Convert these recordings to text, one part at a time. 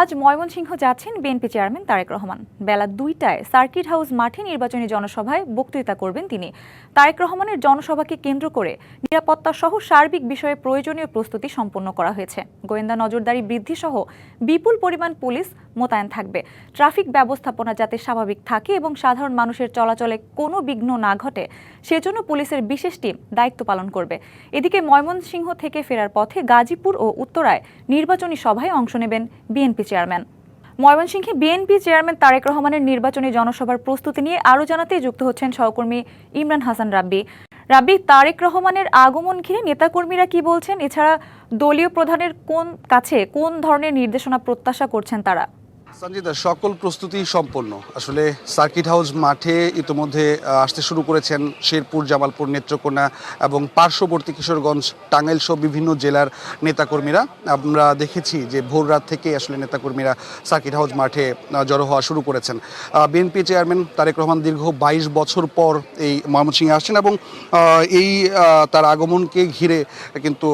আজ ময়মনসিংহ যাচ্ছেন BNP chairman Tarique Rahman. বেলা দুইটায় সার্কিট হাউস মাঠে নির্বাচনী জনসভায় বক্তৃতা করবেন তিনি। তারেক রহমানের জনসভাকে কেন্দ্র করে নিরাপত্তা সহ সার্বিক বিষয়ে প্রয়োজনীয় প্রস্তুতি সম্পন্ন করা হয়েছে। গোয়েন্দা নজরদারি বৃদ্ধি সহ বিপুল পরিমাণ পুলিশ মোতায়েন থাকবে। ট্রাফিক ব্যবস্থাপনা যাতে স্বাভাবিক থাকে এবং সাধারণ মানুষের চলাচলে কোনো বিঘ্ন না ঘটে, সেজন্য পুলিশের বিশেষ টিম দায়িত্ব পালন করবে। এদিকে ময়মনসিংহ থেকে ফেরার পথে গাজীপুর ও উত্তরায় নির্বাচনী সভায় অংশ নেবেন বিএনপি চেয়ারম্যান। ময়মনসিংহে বিএনপি চেয়ারম্যান তারেক রহমানের নির্বাচনী জনসভার প্রস্তুতি নিয়ে আরও জানাতে যুক্ত হচ্ছেন সহকর্মী ইমরান হাসান রাব্বি। রাব্বি, তারেক রহমানের আগমন ঘিরে নেতাকর্মীরা কি বলছেন? এছাড়া দলীয় প্রধানের কোন কাছে কোন ধরনের নির্দেশনা প্রত্যাশা করছেন তারা? সঞ্জিতা সকল প্রস্তুতি সম্পন্ন। আসলে সার্কিট হাউস মাঠে ইতোমধ্যে আসতে শুরু করেছেন শেরপুর, জামালপুর, নেত্রকোনা এবং পার্শ্ববর্তী কিশোরগঞ্জ, টাঙ্গাইল সহ বিভিন্ন জেলার নেতাকর্মীরা। আমরা দেখেছি যে ভোর রাত থেকে আসলে নেতাকর্মীরা সার্কিট হাউস মাঠে জড়ো হওয়া শুরু করেছেন। বিএনপি চেয়ারম্যান তারেক রহমান দীর্ঘ বাইশ বছর পর এই ময়মনসিংহে আসছেন এবং এই তার আগমনকে ঘিরে কিন্তু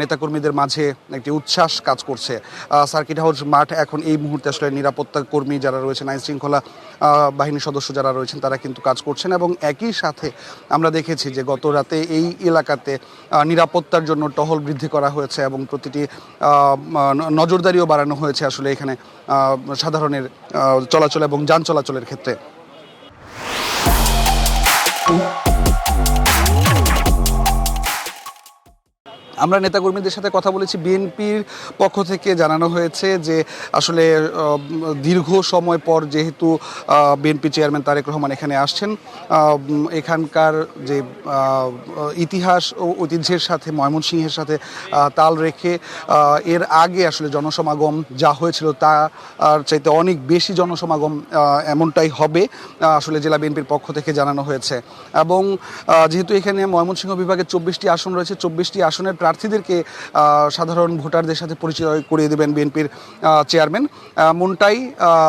নেতাকর্মীদের মাঝে একটি উচ্ছ্বাস কাজ করছে। সার্কিট হাউস মাঠ এখন এই মুহূর্তে আসলে নিরাপত্তা কর্মী যারা রয়েছেন আইন শৃঙ্খলা বাহিনীর সদস্য যারা রয়েছেন, তারা কিন্তু কাজ করছেন এবং একই সাথে আমরা দেখেছি যে গত রাতে এই এলাকাতে নিরাপত্তার জন্য টহল বৃদ্ধি করা হয়েছে এবং প্রতিটি নজরদারিও বাড়ানো হয়েছে আসলে এখানে সাধারণের চলাচল এবং যান চলাচলের ক্ষেত্রে। আমরা নেতাকর্মীদের সাথে কথা বলেছি। বিএনপির পক্ষ থেকে জানানো হয়েছে যে, আসলে দীর্ঘ সময় পর যেহেতু বিএনপি চেয়ারম্যান তারেক রহমান এখানে আসছেন এখানকার যে ইতিহাস ও ঐতিহ্যের সাথে, ময়মনসিংহের সাথে তাল রেখে এর আগে আসলে জনসমাগম যা হয়েছিল তা আর চাইতে অনেক বেশি জনসমাগম এমনটাই হবে আসলে জেলা বিএনপির পক্ষ থেকে জানানো হয়েছে। এবং যেহেতু এখানে ময়মনসিংহ বিভাগে চব্বিশটি আসন রয়েছে, চব্বিশটি আসনের প্রার্থীদেরকে সাধারণ ভোটারদের সাথে পরিচয় করিয়ে দেবেন বিএনপির চেয়ারম্যান। মনটাই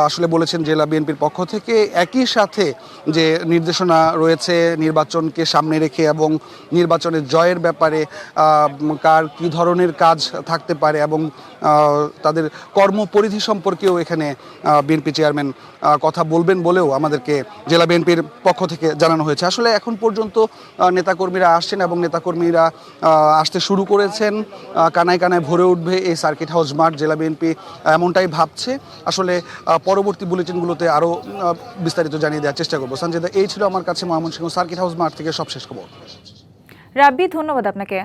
আসলে বলেছেন জেলা বিএনপির পক্ষ থেকে একই সাথে যে নির্দেশনা রয়েছে নির্বাচনকে সামনে রেখে এবং নির্বাচনের জয়ের ব্যাপারে কার কি ধরনের কাজ থাকতে পারে এবং তাদের কর্মপরিধি সম্পর্কেও এখানে বিএনপি চেয়ারম্যান কথা বলবেন বলেও আমাদেরকে জেলা বিএনপির পক্ষ থেকে জানানো হয়েছে। আসলে এখন পর্যন্ত নেতাকর্মীরা আসছেন এবং নেতাকর্মীরা আসতে শুরু করেছেন কানায় কানায় ভরে উঠবে এই সার্কিট হাউস মাঠ, জেলা বিএনপি এমনটাই ভাবছে। আসলে পরবর্তী বুলেটিনগুলোতে আরও বিস্তারিত জানিয়ে দেওয়ার চেষ্টা করব। সঞ্জয় এই ছিল আমার কাছে ময়মনসিংহ সার্কিট হাউস মাঠ থেকে সব শেষ খবর। রাব্বি, ধন্যবাদ আপনাকে।